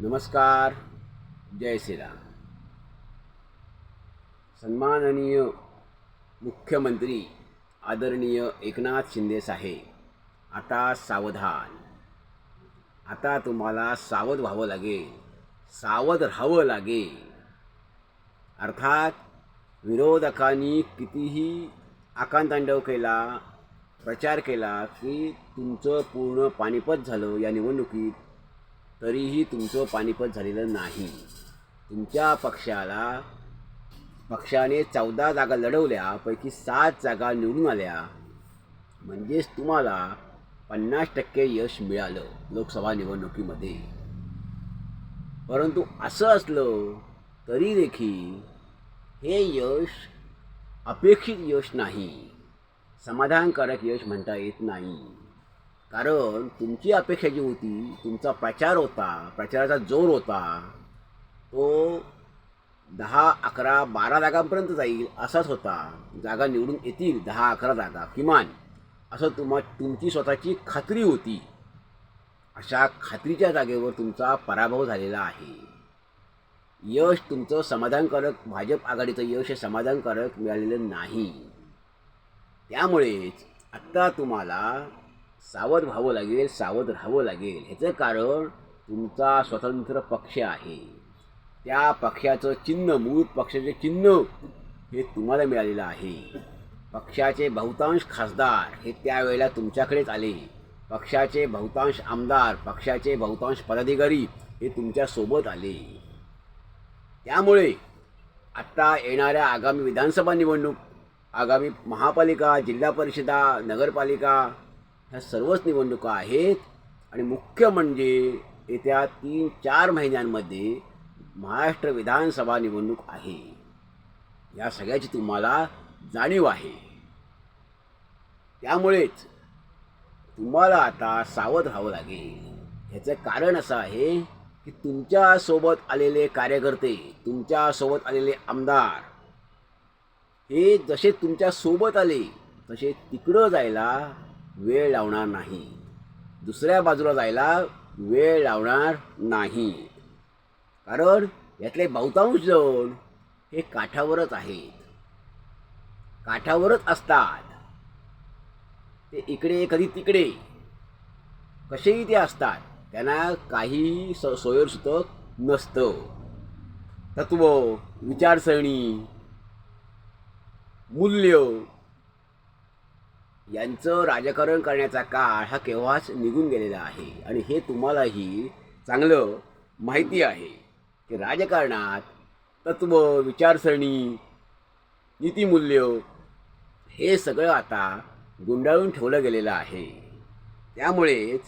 नमस्कार जय श्रीराम. सन्माननीय मुख्यमंत्री आदरणीय एकनाथ शिंदे साहेब आता सावधान. आता तुम्हाला सावध व्हावं लागेल सावध राहावं लागेल. अर्थात विरोधकांनी कितीही आकांतांडव केला प्रचार केला की तुमचं पूर्ण पानिपत झालं या निवडणुकीत. तरीही तुमचं पानिपत झालेलं नाही. तुमच्या पक्षाला पक्षाने चौदा जागा लढवल्या पैकी सात जागा निवडून आल्या. म्हणजेच तुम्हाला पन्नास टक्के यश मिळालं लोकसभा निवडणुकीमध्ये. परंतु असं असलं तरी देखील हे यश अपेक्षित यश नाही. समाधानकारक यश म्हणता येत नाही. कारण तुमची अपेक्षा जी होती तुमचा प्रचार होता प्रचाराचा जोर होता तो दहा अकरा बारा जागांपर्यंत जाईल असाच होता. जागा निवडून येतील दहा अकरा जागा किमान. असं तुम्हा तुमची स्वतःची खात्री होती. अशा खात्रीच्या जागेवर तुमचा पराभव झालेला आहे. यश तुमचं समाधानकारक भाजप आघाडीचं यश हे समाधानकारक मिळालेलं नाही. त्यामुळेच आत्ता तुम्हाला सावध व्हावं लागेल सावध राहावं लागेल. ह्याचं कारण तुमचा स्वतंत्र पक्ष आहे. त्या पक्षाचं चिन्ह मूळ पक्षाचे चिन्ह हे तुम्हाला मिळालेलं आहे. पक्षाचे बहुतांश खासदार हे त्यावेळेला तुमच्याकडेच आले. पक्षाचे बहुतांश आमदार पक्षाचे बहुतांश पदाधिकारी हे तुमच्यासोबत आले. त्यामुळे आत्ता येणाऱ्या आगामी विधानसभा निवडणूक आगामी महापालिका जिल्हा परिषदा नगरपालिका ह्या सर्वच निवडणुका आहेत. आणि मुख्य म्हणजे येत्या तीन चार महिन्यांमध्ये महाराष्ट्र विधानसभा निवडणूक आहे. या सगळ्याची तुम्हाला जाणीव आहे. त्यामुळेच तुम्हाला आता सावध राहावं लागेल. ह्याचं कारण असं आहे की तुमच्यासोबत आलेले कार्यकर्ते तुमच्यासोबत आलेले आमदार हे जसे तुमच्यासोबत आले तसे तिकडं जायला वेळ लावणार नाही. दुसऱ्या बाजूला जायला वेळ लावणार नाही. कारण यातले बहुतांश जण हे काठावरच आहेत. काठावरच असतात. ते इकडे कधी तिकडे. कसेही ते असतात त्यांना काही स सोयरसुतक नसतं. तत्व विचारसरणी मूल्य यांचं राजकारण करण्याचा काळ हा केव्हाच निघून गेलेला आहे. आणि हे तुम्हालाही चांगलं माहिती आहे की राजकारणात तत्व विचारसरणी नीतिमूल्य हे सगळं आता गुंडाळून ठेवलं गेलेलं आहे. त्यामुळेच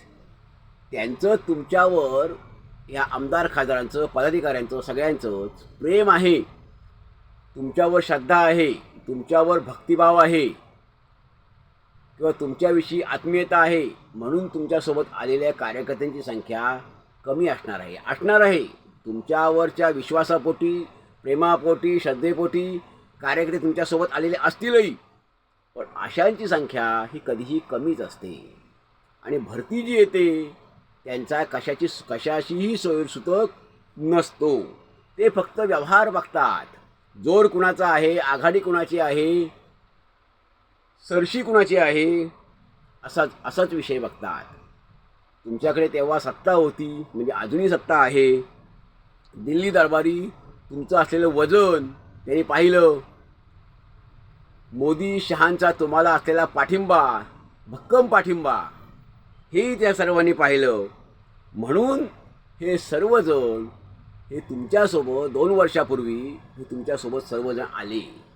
त्यांचं तुमच्यावर या आमदार खासदारांचं पदाधिकाऱ्यांचं सगळ्यांचंच प्रेम आहे. तुमच्यावर श्रद्धा आहे. तुमच्यावर भक्तिभाव आहे. किंवा तुमच्याविषयी आत्मीयता आहे म्हणून तुमच्यासोबत आलेल्या कार्यकर्त्यांची संख्या कमी असणार आहे. असणार आहे. तुमच्यावरच्या विश्वासापोटी प्रेमापोटी श्रद्धेपोटी कार्यकर्ते तुमच्यासोबत आलेले असतीलही. पण अशांची संख्या ही कधीही कमीच असते. आणि भरती जी येते त्यांचा कशाची कशाशीही सोयीसुतक नसतो. ते फक्त व्यवहार बघतात. जोर कुणाचा आहे आघाडी कुणाची आहे सरशी कुणाची आहे? असाच असाच विषय बघतात. तुमच्याकडे तेव्हा सत्ता होती म्हणजे अजूनही सत्ता आहे. दिल्ली दरबारी तुमचं असलेलं वजन त्यांनी पाहिलं. मोदी शहांचा तुम्हाला असलेला पाठिंबा भक्कम पाठिंबा हेही त्या सर्वांनी पाहिलं. म्हणून हे सर्वजण हे तुमच्यासोबत दोन वर्षापूर्वी हे तुमच्यासोबत सर्वजण आले.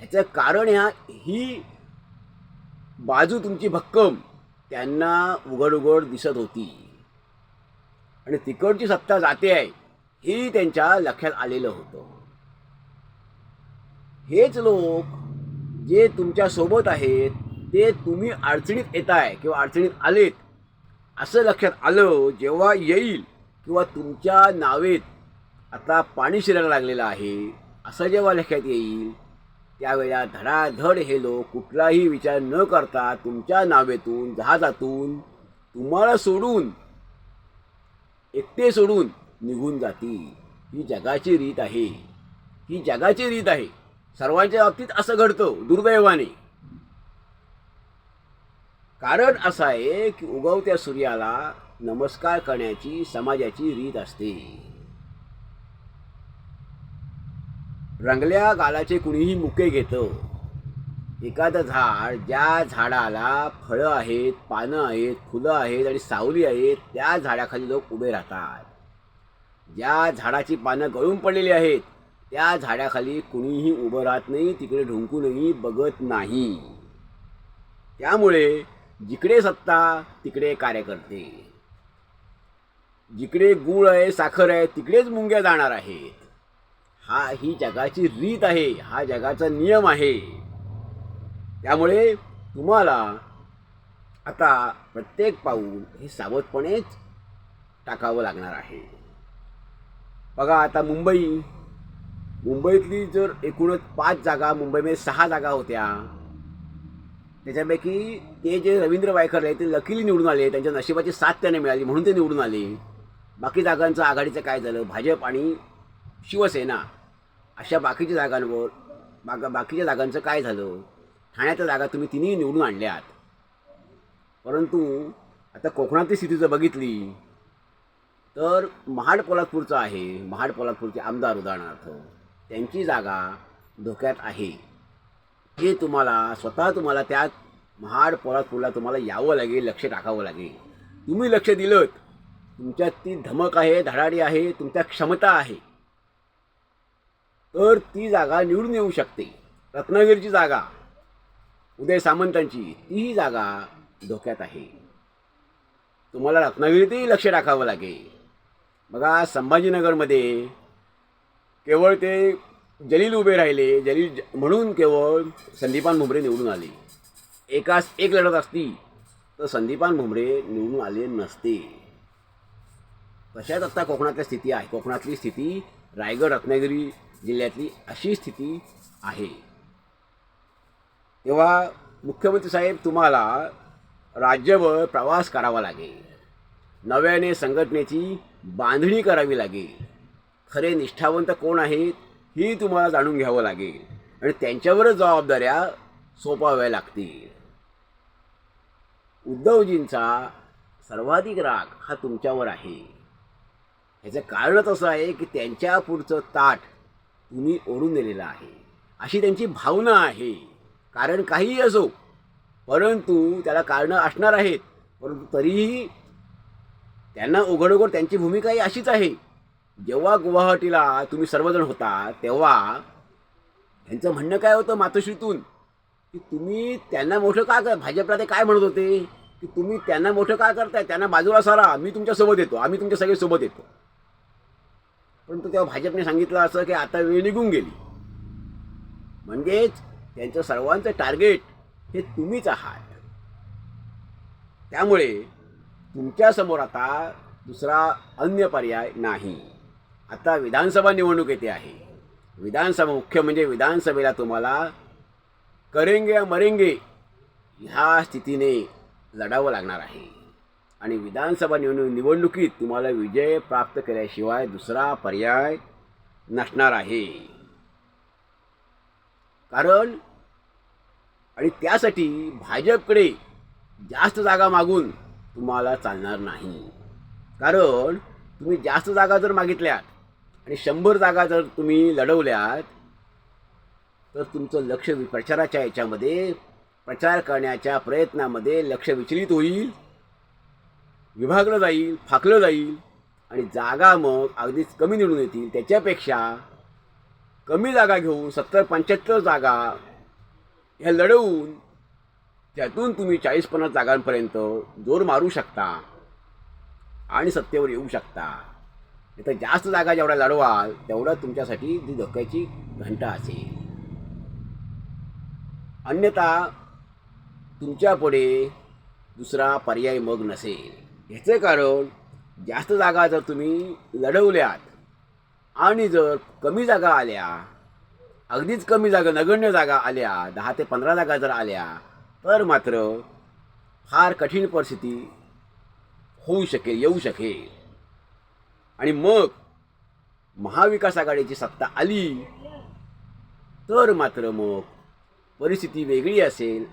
ह्याचं कारण ह्या ही बाजू तुमची भक्कम त्यांना उघड उघड दिसत होती. आणि तिकडची सत्ता जाते आहे हे त्यांच्या लक्षात आलेलं होतं. हेच लोक जे तुमच्यासोबत आहेत ते तुम्ही अडचणीत येत आहे किंवा अडचणीत आलेत असं लक्षात आलं जेव्हा येईल किंवा तुमच्या नावेत आता पाणी शिरायला लागलेलं आहे असं जेव्हा लक्षात येईल त्यावेळेला धडाधड हे लोक कुठलाही विचार न करता तुमच्या नावेतून जहाजातून तुम्हाला सोडून एकटे सोडून निघून जातील. ही जगाची रीत आहे. ही जगाची रीत आहे. सर्वांच्या बाबतीत असं घडतं दुर्दैवाने. कारण असं आहे की उगवत्या सूर्याला नमस्कार करण्याची समाजाची रीत असते. रंगल्या गालाचे कुणीही मुके घेतं. एखादं झाड ज्या झाडाला फळं आहेत पानं आहेत फुलं आहेत आणि सावली आहेत त्या झाडाखाली लोक उभे राहतात. ज्या झाडाची पानं गळून पडलेली आहेत त्या झाडाखाली कुणीही उभं राहत नाही तिकडे ढुंकूनही बघत नाही. त्यामुळे जिकडे सत्ता तिकडे कार्यकर्ते. जिकडे गुळ आहे साखर आहे तिकडेच मुंग्या जाणार आहेत. हा ही जगाची रीत आहे हा जगाचा नियम आहे. त्यामुळे तुम्हाला आता प्रत्येक पाऊल हे सावधपणेच टाकावं लागणार आहे. बघा आता मुंबई. मुंबईतली जर एकूणच पाच जागा मुंबईमध्ये सहा जागा होत्या. त्याच्यापैकी ते जे रवींद्र वायकर आहे ते लकीली निवडून आले. त्यांच्या नशिबाची साथ त्यांना मिळाली म्हणून ते निवडून आले. बाकी जागांचं आघाडीचं काय झालं? भाजप आणि शिवसेना. अशा बाकीच्या जागांवर बागा बाकीच्या जागांचं काय झालं? ठाण्याच्या जागा तुम्ही तिन्ही निवडून आणल्यात. परंतु आता कोकणातली स्थिती जर बघितली तर महाड पोलादपूरचं आहे. महाड पोलादपूरचे आमदार उदाहरणार्थ त्यांची जागा धोक्यात आहे. हे तुम्हाला स्वतः तुम्हाला त्यात महाड पोलादपूरला तुम्हाला यावं लागेल लक्ष टाकावं लागेल. तुम्ही लक्ष दिलं तुमच्यात ती धमक आहे धडाडी आहे तुमच्या क्षमता आहे. तर ती जागा निवडून येऊ शकते. रत्नागिरीची जागा उदय सामंतांची तीही जागा धोक्यात आहे. तुम्हाला रत्नागिरीतही लक्ष टाकावं लागेल. बघा संभाजीनगरमध्ये केवळ ते जलील उभे राहिले जलील म्हणून केवळ संदीपान भुमरे निवडून आले. एकास एक लढत असती तर संदीपान भुमरे निवडून आले नसते. तशाच आता कोकणातल्या स्थिती आहे. कोकणातली स्थिती रायगड रत्नागिरी जिल्ह्यातली अशी स्थिती आहे. तेव्हा मुख्यमंत्री साहेब तुम्हाला राज्यभर प्रवास करावा लागेल. नव्याने संघटनेची बांधणी करावी लागेल. खरे निष्ठावंत कोण आहेत ही तुम्हाला जाणून घ्यावं लागेल. आणि त्यांच्यावरच जबाबदाऱ्या सोपाव्या लागतील. उद्धवजींचा सर्वाधिक राग हा तुमच्यावर आहे. ह्याचं कारणच असं आहे की त्यांच्या पुढचं ताट तुम्ही ओढून दिलेलं आहे. अशी त्यांची भावना आहे. कारण काहीही असो. परंतु त्याला कारणं असणार आहेत. परंतु तरीही त्यांना उघडोघड त्यांची भूमिका ही अशीच आहे. जेव्हा गुवाहाटीला तुम्ही सर्वजण होता तेव्हा त्यांचं म्हणणं काय होतं मातोश्रीतून? की तुम्ही त्यांना मोठं का कर भाजपला ते काय म्हणत होते? की तुम्ही त्यांना मोठं का करताय? त्यांना बाजूला सारा. मी तुमच्यासोबत येतो. आम्ही तुमच्या सगळे सोबत येतो. परंतु तेव्हा भाजपने सांगितलं असं की आता वेळ निघून गेली. म्हणजेच त्यांचं सर्वांचं टार्गेट हे तुम्हीच आहात. त्यामुळे तुमच्यासमोर आता दुसरा अन्य पर्याय नाही. आता विधानसभा निवडणूक येते आहे. विधानसभा मुख्य म्हणजे विधानसभेला तुम्हाला करेंगे या मरेंगे ह्या स्थितीने लढावं लागणार आहे. आणि विधानसभा निवडणूक निवडणुकीत तुम्हाला विजय प्राप्त केल्याशिवाय दुसरा पर्याय नसणार आहे. कारण आणि त्यासाठी भाजपकडे जास्त जागा मागून तुम्हाला चालणार नाही. कारण तुम्ही जास्त जागा जर मागितल्यात आणि शंभर जागा जर तुम्ही लढवल्यात तर तुमचं लक्ष वि- प्रचाराच्या याच्यामध्ये प्रचार करण्याच्या प्रयत्नामध्ये लक्ष विचलित होईल. विभागलं जाईल फाकलं जाईल आणि जागा मग अगदीच कमी निवडून येतील. त्याच्यापेक्षा कमी जागा घेऊन सत्तर पंच्याहत्तर जागा ह्या लढवून त्यातून तुम्ही चाळीस पन्नास जागांपर्यंत जोर मारू शकता आणि सत्तेवर येऊ शकता. तर जास्त जागा जेवढ्या लढवाल तेवढं तुमच्यासाठी ती धोक्याची घंटा असेल. अन्यथा तुमच्यापुढे दुसरा पर्याय मग नसेल. ह्याचे कारण जास्त जागा जर तुम्ही लढवल्यात आणि जर कमी जागा आल्या अगदीच कमी जागा नगण्य जागा आल्या दहा ते पंधरा जागा जर आल्या तर मात्र फार कठीण परिस्थिती होऊ शकेल येऊ शकेल. आणि मग महाविकास आघाडीची सत्ता आली तर मात्र मग परिस्थिती वेगळी असेल.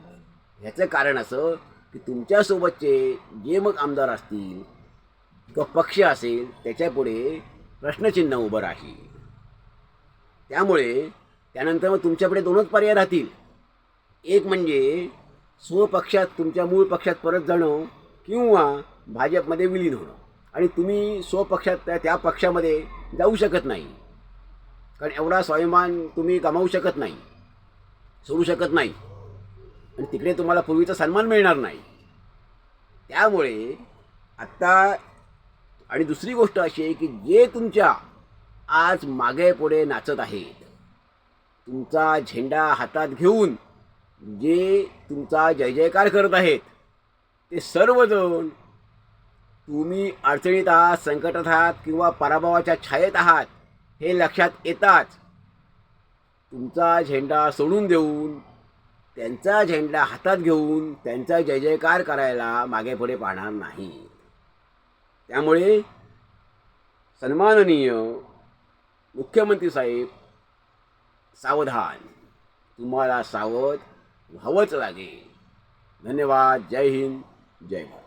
ह्याचं कारण असं की तुमच्यासोबतचे जे मग आमदार असतील किंवा पक्ष असेल त्याच्यापुढे प्रश्नचिन्ह उभं राहील. त्यामुळे त्यानंतर मग तुमच्याकडे दोनच पर्याय राहतील. एक म्हणजे स्वपक्षात तुमच्या मूळ पक्षात परत जाणं किंवा भाजपमध्ये विलीन होणं. आणि तुम्ही स्वपक्षात त्या त्या पक्षामध्ये जाऊ शकत नाही. कारण एवढा स्वाभिमान तुम्ही गमावू शकत नाही. सोडू शकत नाही. आणि तिकडे तुम्हाला पूर्वीचा सन्मान मिळणार नाही. त्यामुळे आत्ता आणि दुसरी गोष्ट अशी आहे की जे तुमच्या आज मागे पुढे नाचत आहेत तुमचा झेंडा हातात घेऊन जे तुमचा जय जयकार करत आहेत ते सर्वजण तुम्ही अडचणीत आहात संकटात आहात किंवा पराभवाच्या छायेत आहात हे लक्षात येताच तुमचा झेंडा सोडून देऊन त्यांचा झेंडा हातात घेऊन त्यांचा जय जयकार करायला मागे पुढे पाहणार नाही. त्यामुळे सन्माननीय मुख्यमंत्री साहेब सावधान. तुम्हाला सावध व्हावंच लागेल. धन्यवाद. जय हिंद. जय भारत.